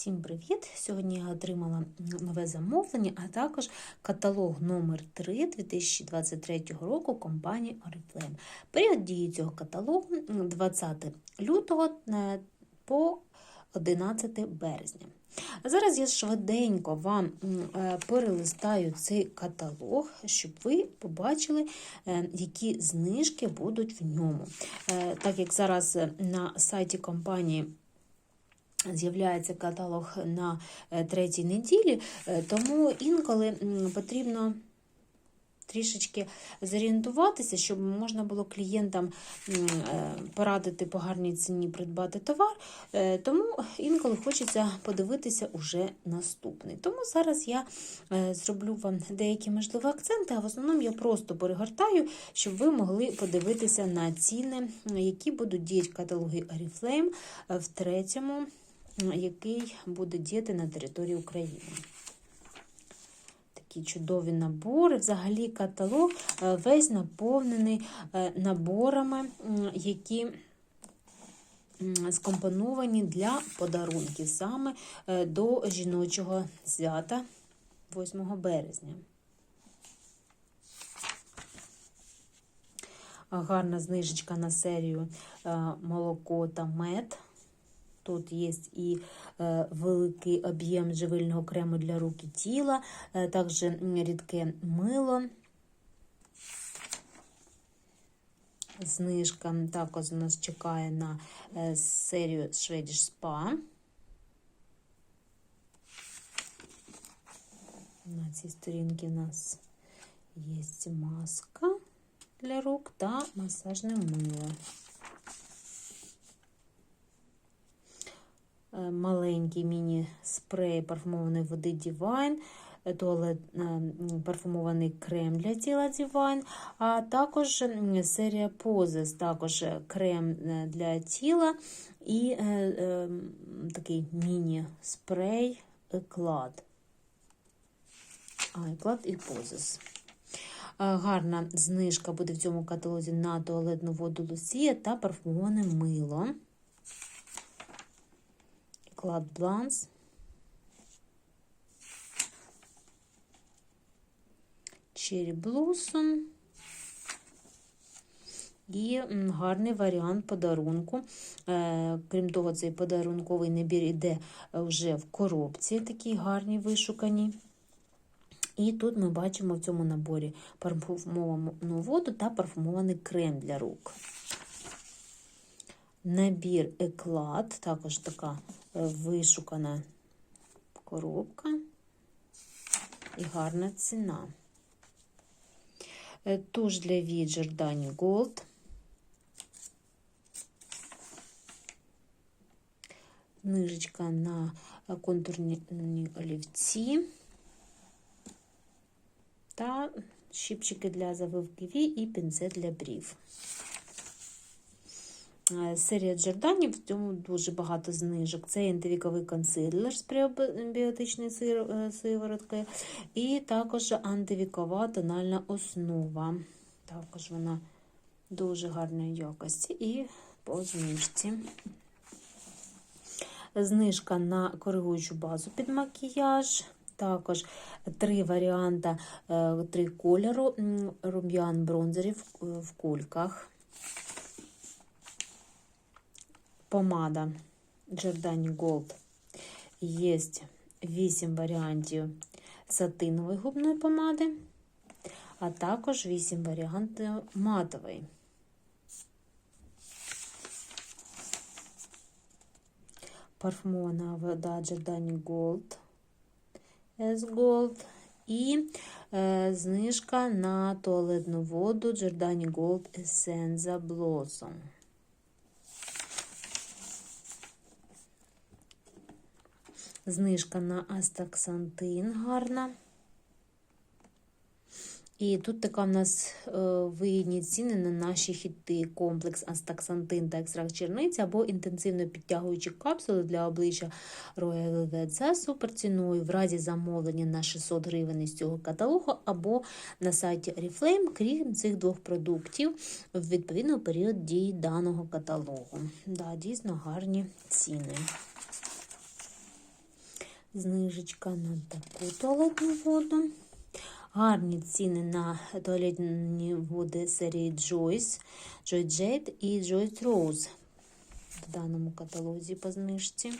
Всім привіт! Сьогодні я отримала нове замовлення, а також каталог номер 3 2023 року компанії Oriflame. Період дії цього каталогу 20 лютого е, по 11 березня. Зараз я швиденько вам е, перелистаю цей каталог, щоб ви побачили, е, які знижки будуть в ньому. Так як зараз на сайті компанії з'являється каталог на е, третій неділі, е, тому інколи потрібно трішечки зорієнтуватися, щоб можна було клієнтам е, порадити по гарній ціні придбати товар. Тому інколи хочеться подивитися уже наступний. Тому зараз я зроблю вам деякі можливі акценти, а в основному я просто перегортаю, щоб ви могли подивитися на ціни, які будуть діяти в каталогі Oriflame в третьому який буде діяти на території України. Такі чудові набори. Взагалі каталог е, весь наповнений е, наборами, які скомпоновані для подарунків саме е, до жіночого свята 8 березня. Гарна знижечка на серію молоко та мед. Тут є і е, великий об'єм живильного крему для рук і тіла, е, також рідке мило. Знижка також нас чекає на е, серію Swedish Spa. На цій сторінці у нас є маска для рук та масажне мило. Маленький міні-спрей парфумованої води Divine, туалет парфумований крем для тіла Divine, а також серія Poses, також крем для тіла і е, е, такий міні-спрей Еклад. А, Еклад і Poses. Гарна знижка буде в цьому каталозі на туалетну воду Лусія та парфумоване мило. Клад Бланс. Черрі Блосом. І гарний варіант подарунку. Е, крім того, цей подарунковий набір йде вже в коробці, такі гарні вишукані. І тут ми бачимо в цьому наборі парфумовану воду та парфумований крем для рук. Набір еклад, також така е, вишукана коробка і гарна ціна. Е, туш для вій Giordani Gold. Книжечка на контурні олівці та щипчики для завивки вій і пінцет для брів. Е, серія Джорданів, в цьому дуже багато знижок. Це антивіковий консилер з пребіотичною е, сивороткою, і також антивікова тональна основа. Також вона дуже гарної якості і по знижці. Знижка на коригуючу базу під макіяж. Також три варіанти, е, три кольору, рум'ян бронзерів в кульках. Помада Giordani Gold. Є 8 варіантів сатинової губної помади, а також 8 варіантів матової. Парфумована вода Giordani Gold S-Gold і е, знижка на туалетну воду Giordani Gold Essenza Blossom. Знижка на астаксантин гарна. І тут така в нас е, вигідні ціни на наші хіти. Комплекс астаксантин та екстракт черниці або інтенсивно підтягуючі капсули для обличчя Royal за суперціною в разі замовлення на 600 гривень із цього каталогу, або на сайті Oriflame, крім цих двох продуктів, в відповідно період дії даного каталогу. Да, Дійсно гарні ціни. Знижечка на таку туалетну воду. Гарні ціни на туалетні води серії Joyce, Joy Jade і Joyce Rose в даному каталозі по знижці.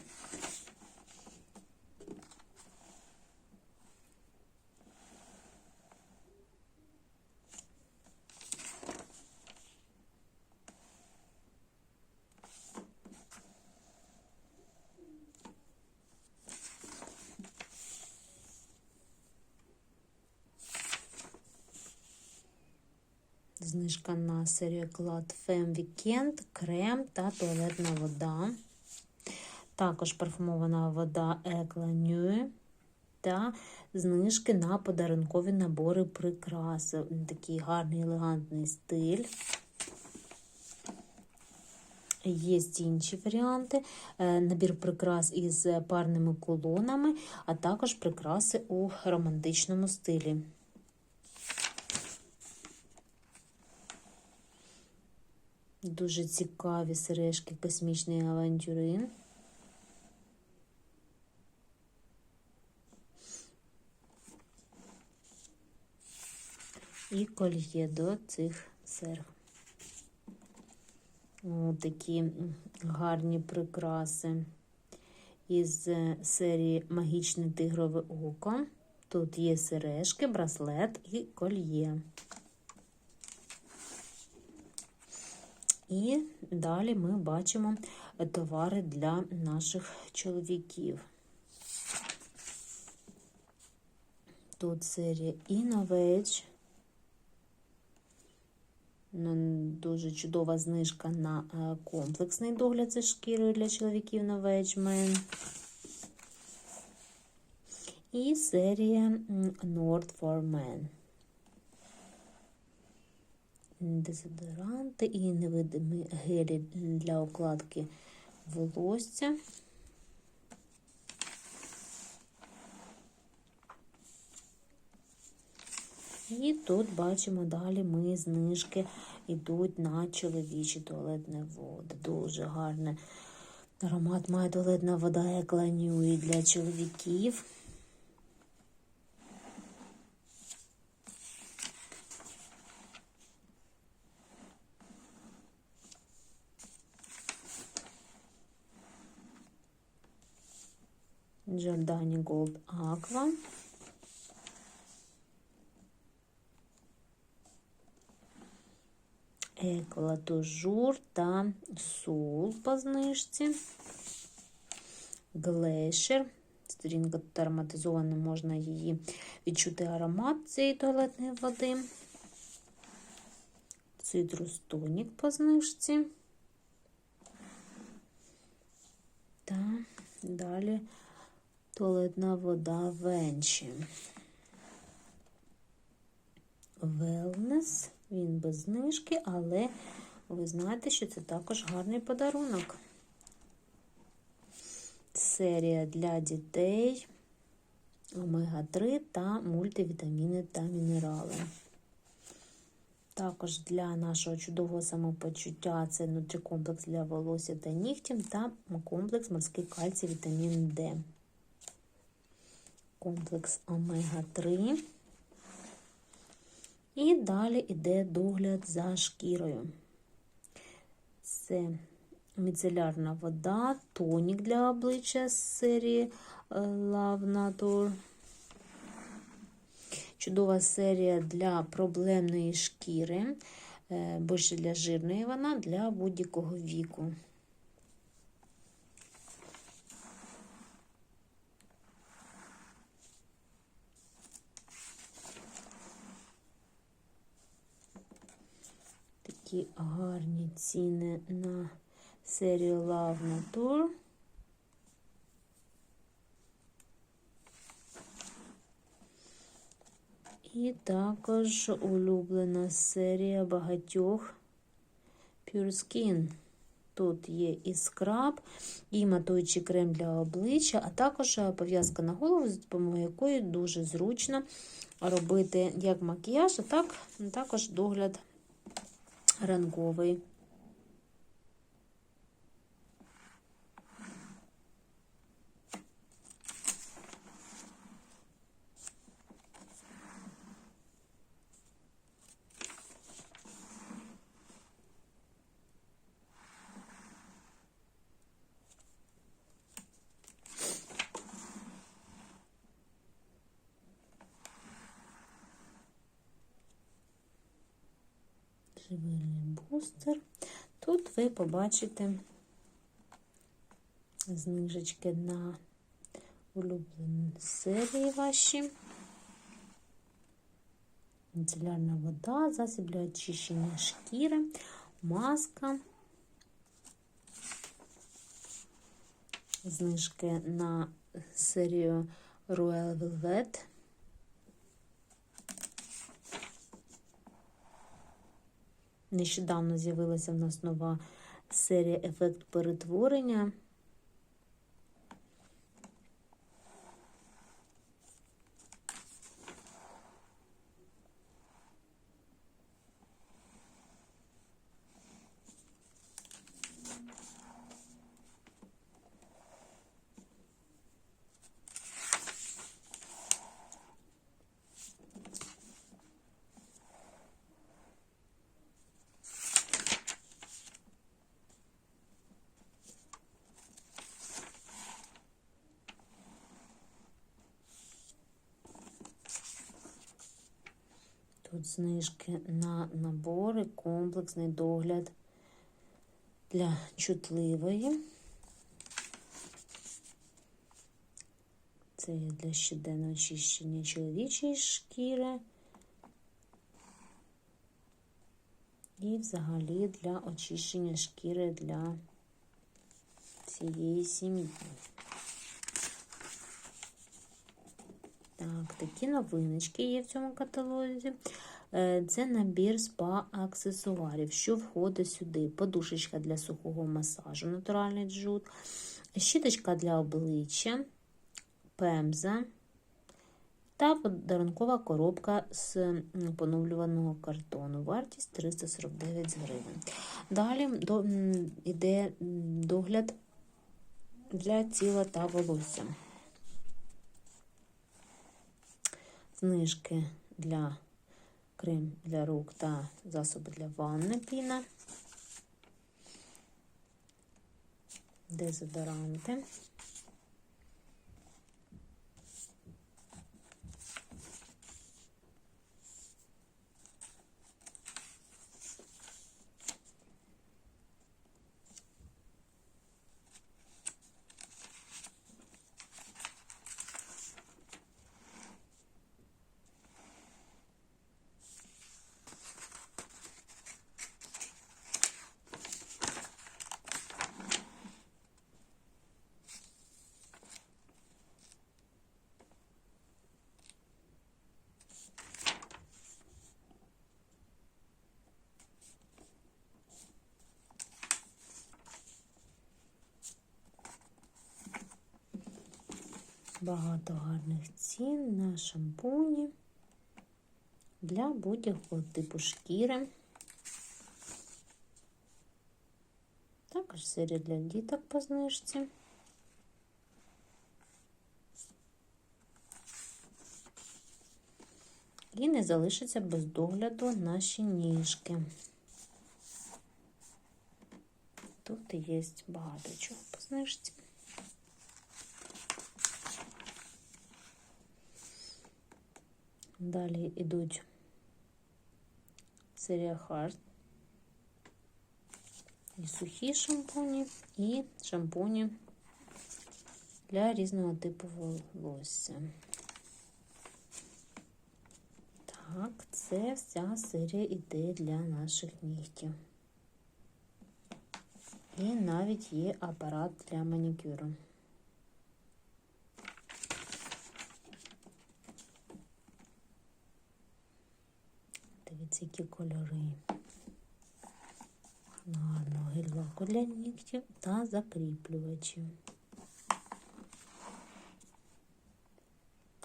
Знижка на серію Glad Femme Weekend, крем та туалетна вода. Також парфумована вода Nuit та знижки на подарункові набори прикраси. Такий гарний елегантний стиль. Є інші варіанти. Е, Набір прикрас із парними колонами, а також прикраси у романтичному стилі. Дуже цікаві сережки космічний авантюрин. І кольє до цих серг. О, такі гарні прикраси із серії Магічне тигрове око. Тут є сережки, браслет і кольє. І далі ми бачимо товари для наших чоловіків. Тут серія Innovage. Дуже чудова знижка на е, комплексний догляд за шкірою для чоловіків Novage Men. І серія Nord for Men дезодоранти і невидимі гелі для укладки волосся. І тут бачимо далі ми знижки йдуть на чоловічі туалетні води. Дуже гарний аромат має туалетна вода, як ланює для чоловіків. Giordani Gold Aqua. Еклатожур та сул по знижці. Глешер. Сторінка ароматизована, можна її відчути аромат цієї туалетної води. Цитрус тонік по знижці. Та далі туалетна вода Венчі. Велнес, він без знижки, але ви знаєте, що це також гарний подарунок. Серія для дітей, омега-3 та мультивітаміни та мінерали. Також для нашого чудового самопочуття це нутрикомплекс для волосся та нігтів та комплекс морський кальцій вітамін Д комплекс омега-3. І далі йде догляд за шкірою. Це міцелярна вода, тонік для обличчя з серії е, Love Nature. Чудова серія для проблемної шкіри, е, більше для жирної вона для будь-якого віку. Такі гарні ціни на серію Love Nature. І також улюблена серія багатьох Pure Skin. Тут є і скраб, і матуючий крем для обличчя, а також пов'язка на голову, з допомогою якої дуже зручно робити як макіяж, а так також догляд ранковий. Живильний бустер. Тут ви побачите знижечки на улюблені серії ваші. Міцелярна вода, засіб для очищення шкіри, маска. Знижки на серію Royal Velvet. Нещодавно з'явилася в нас нова серія ефект перетворення. Тут знижки на набори, комплексний догляд для чутливої. Це для щоденного очищення чоловічої шкіри. І взагалі для очищення шкіри для цієї сім'ї. Так, такі новиночки є в цьому каталозі. Е, Це набір спа-аксесуарів, що входить сюди. Подушечка для сухого масажу, натуральний джут, щіточка для обличчя, пемза та подарункова коробка з поновлюваного картону. Вартість 349 гривень. Далі до, йде догляд для тіла та волосся. Знижки для крем для рук та засоби для ванни піна, дезодоранти. Багато гарних цін на шампуні для будь-якого типу шкіри. Також серія для діток по знижці. І не залишиться без догляду наші ніжки. Тут є багато чого по знижці. Далі йдуть серія Hard. І сухі шампуні, і шампуні для різного типу волосся. Так, це вся серія іде для наших нігтів. І навіть є апарат для манікюру. Дивіться, які кольори. Гарного гель-лаку для нігтів та закріплювачі.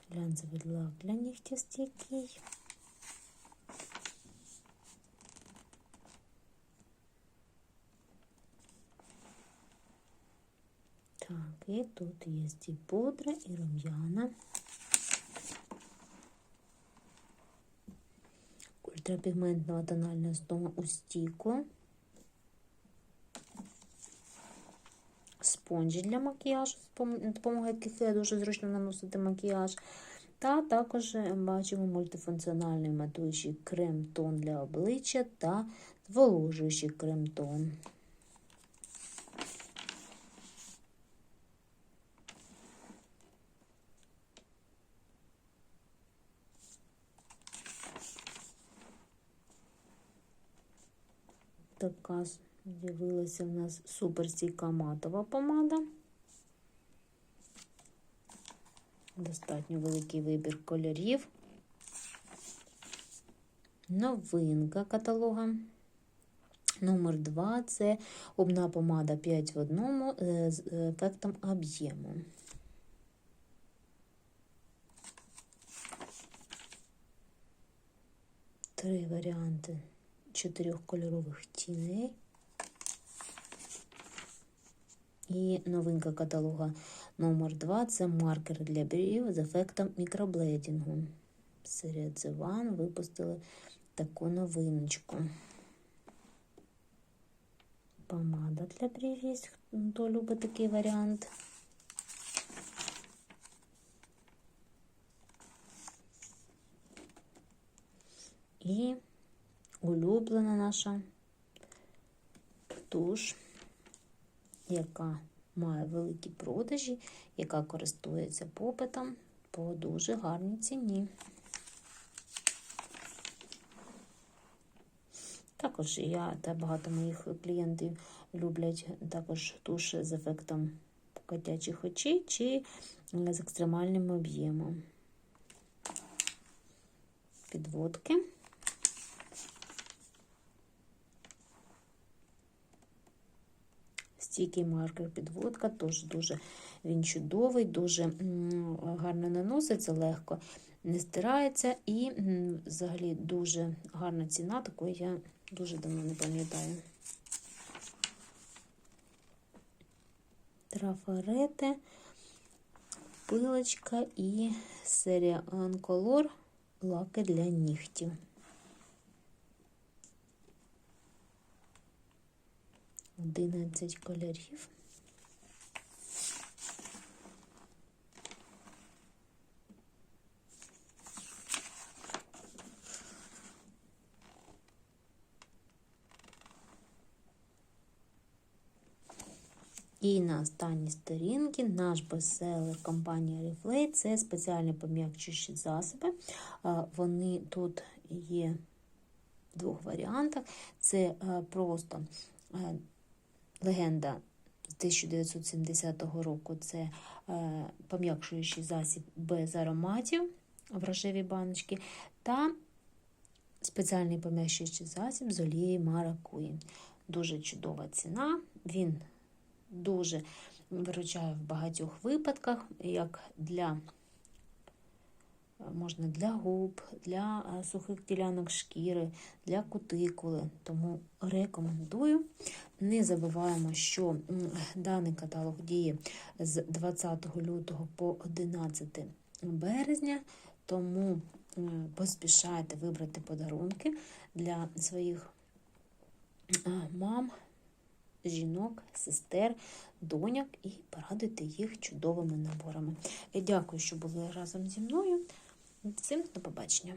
Глянцевий лак для нігтів стійкий. Так, і тут є і пудра, і рум'яна. Ультрапігментного тонального стома у стійку. Спонжі для макіяжу, допомогою яких дуже зручно наносити макіяж. Та також бачимо мультифункціональний матуючий крем-тон для обличчя та зволожуючий крем-тон. Така з'явилася в нас суперстійка матова помада. Достатньо великий вибір кольорів. Новинка каталога. Номер 2 це обна помада 5 в одному е, з ефектом об'єму. Три варіанти чотирьох кольорових тіней. І новинка каталога номер 2 це маркер для брів з ефектом мікроблейдингу. Серія The One випустили таку новиночку. Помада для брів є, хто любить такий варіант. І улюблена наша туш, яка має великі продажі, яка користується попитом по дуже гарній ціні. Також я та багато моїх клієнтів люблять також туш з ефектом котячих очей чи з екстремальним об'ємом. Підводки. Стійкий маркер підводка, теж дуже він чудовий, дуже гарно наноситься, легко не стирається і взагалі дуже гарна ціна, такої я дуже давно не пам'ятаю. Трафарети, пилочка і серія Анколор лаки для нігтів. Одинадцять кольорів. І на останній сторінці наш бестселер компанії Reflate це спеціальні пом'якчуючі засоби. Вони тут є в двох варіантах. Це просто легенда з 1970 року це пом'якшуючий засіб без ароматів в рожевій баночці, та спеціальний пом'якшуючий засіб з олією маракуї. Дуже чудова ціна. Він дуже виручає в багатьох випадках, як для можна для губ, для сухих ділянок шкіри, для кутикули. Тому рекомендую. Не забуваємо, що даний каталог діє з 20 лютого по 11 березня, тому поспішайте вибрати подарунки для своїх мам жінок, сестер, доняк і порадуйте їх чудовими наборами. Дякую, що були разом зі мною. Всім до побачення!